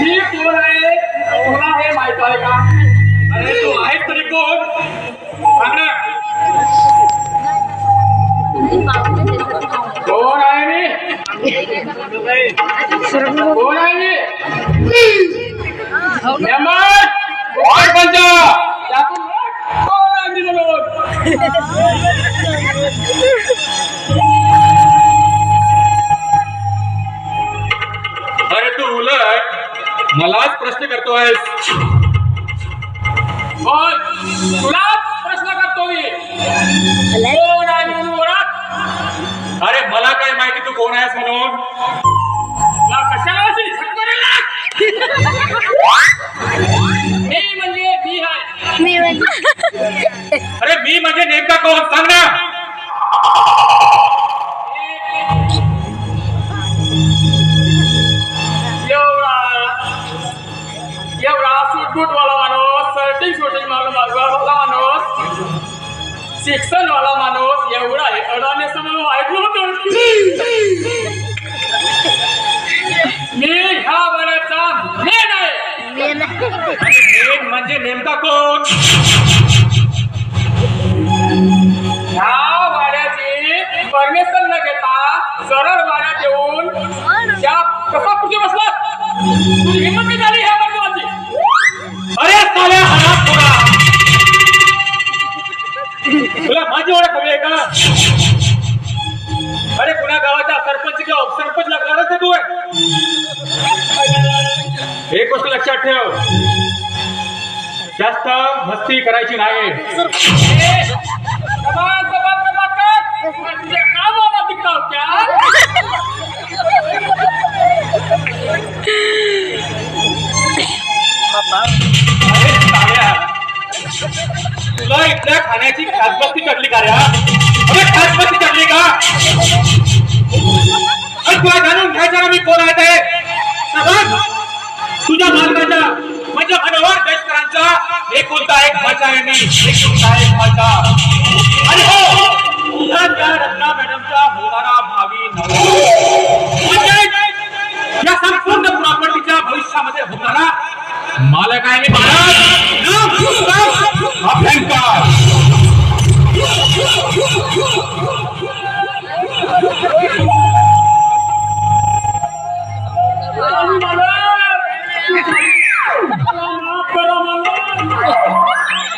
मी कोण आहे तुला हे माहित आहे का अरे तू आहेस तरी कोण सांग कोण आहे मी कोण आहे मी सरपंच अरे तू उलट. मलाच प्रश्न करतोय तुलाच प्रश्न करतो मी कोण आहे म्हणून ओळख अरे मला काय माहिती तू कोण आहेस म्हणून? तुला कशाला अशी? मी म्हणजे मी आहे. मी म्हणजे अरे मी म्हणजे नेमका कोण? सांग ना. एवढा एवढा माणूस सर्टिंग शूटिंग माणूस शिक्षण वाला माणूस एवढा आहे अडाणे समोर ऐकलं होतं मी ह्या मेन आहे. मेन म्हणजे नेमका कोण? ह्या वाड्याची परमिशन न घेता सरळ वाड्यात येऊन त्या कसा कुठे बसला तुझी हिंमत झाली ह्या माणसाची अरे साल्या हराम तुला माझी ओळख हवी आहे का अरे कुणा गावाचा सरपंच किंवा उपसरपंच लागणारच तू आहे एक गोष्ट लक्षात ठेव जास्त मस्ती करायची नाही एकुलता एक मचा आहे मी. एकुलता एक मचा आणि हो तुझ्या त्या रत्ना मॅडमचा होणारा भावी नवरा. म्हणजे या संपूर्ण प्रॉपर्टीच्या भविष्यामध्ये होणारा मालक आहे मी महाराज. नाम नाम अभ्यंकर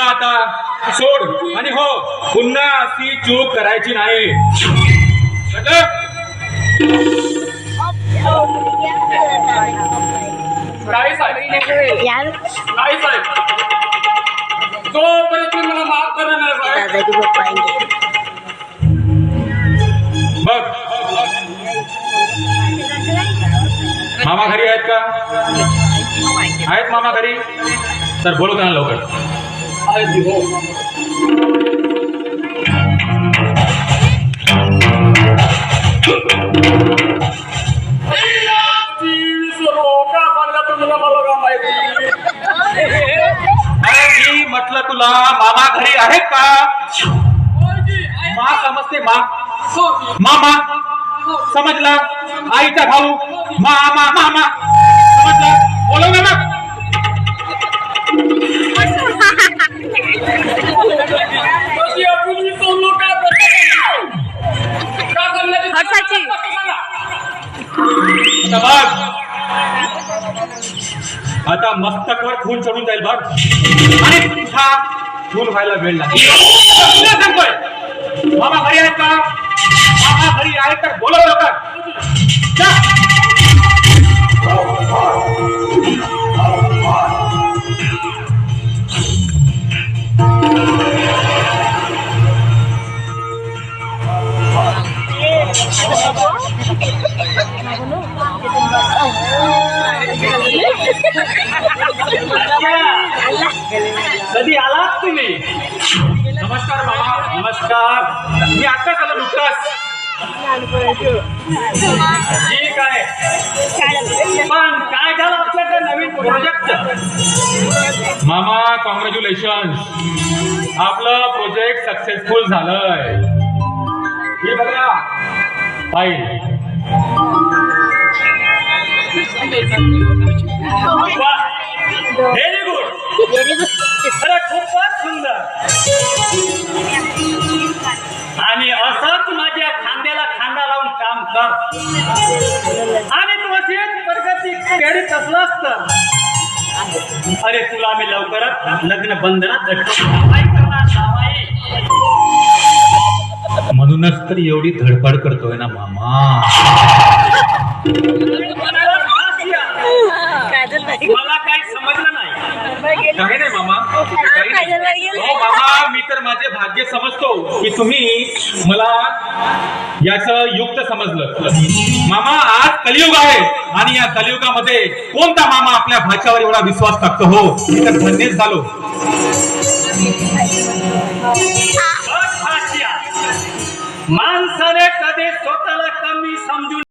केलं आता सोड. आणि हो पुन्हा अशी चूक करायची नाही. साहेब. साहेब. मला माफ करणार साहेब बघ मामा घरी आहेत का? आहेत मामा घरी? तर बोलू त्यांना लवकर. अरे मी म्हटलं तुला मामा घरी आहेत का? मा समजते मा. मामा समजला? आईचा भाऊ. मामा मामा. समजला? बोलव ना आता मस्तकावर खून चढून जाईल बघ. आणि हा खून व्हायला वेळ लागेल. सांगतोय बाबा घरी आहेत का? मामा घरी आहेत तर बोलव लोक कधी आलात तुम्ही? नमस्कार बाबा नमस्कार. मी आता झालं नुकताच. ठीक आहे. पण काय झालं आपल्याकडे नवीन प्रोजेक्ट मामा कॉंग्रॅच्युलेशन आपलं प्रोजेक्ट सक्सेसफुल झालंय. हे बघा. बाई व्हेरी कर आणि तू अशीच प्रगती केडीत असलास तर अरे तुला मी लवकरच लग्न बंधनात म्हणूनच तर एवढी धडपड करतोय ना मामा. मला नाही काही नाही मामा. काही नाही. हो मामा मी तर माझे भाग्य समजतो की तुम्ही मला याच युक्त समजलं. मामा आज कलियुग आहे आणि या कलियुगामध्ये कोणता मामा आपल्या भाच्यावर एवढा विश्वास टाकतो? हो मी तर धन्यच झालो. माणसाने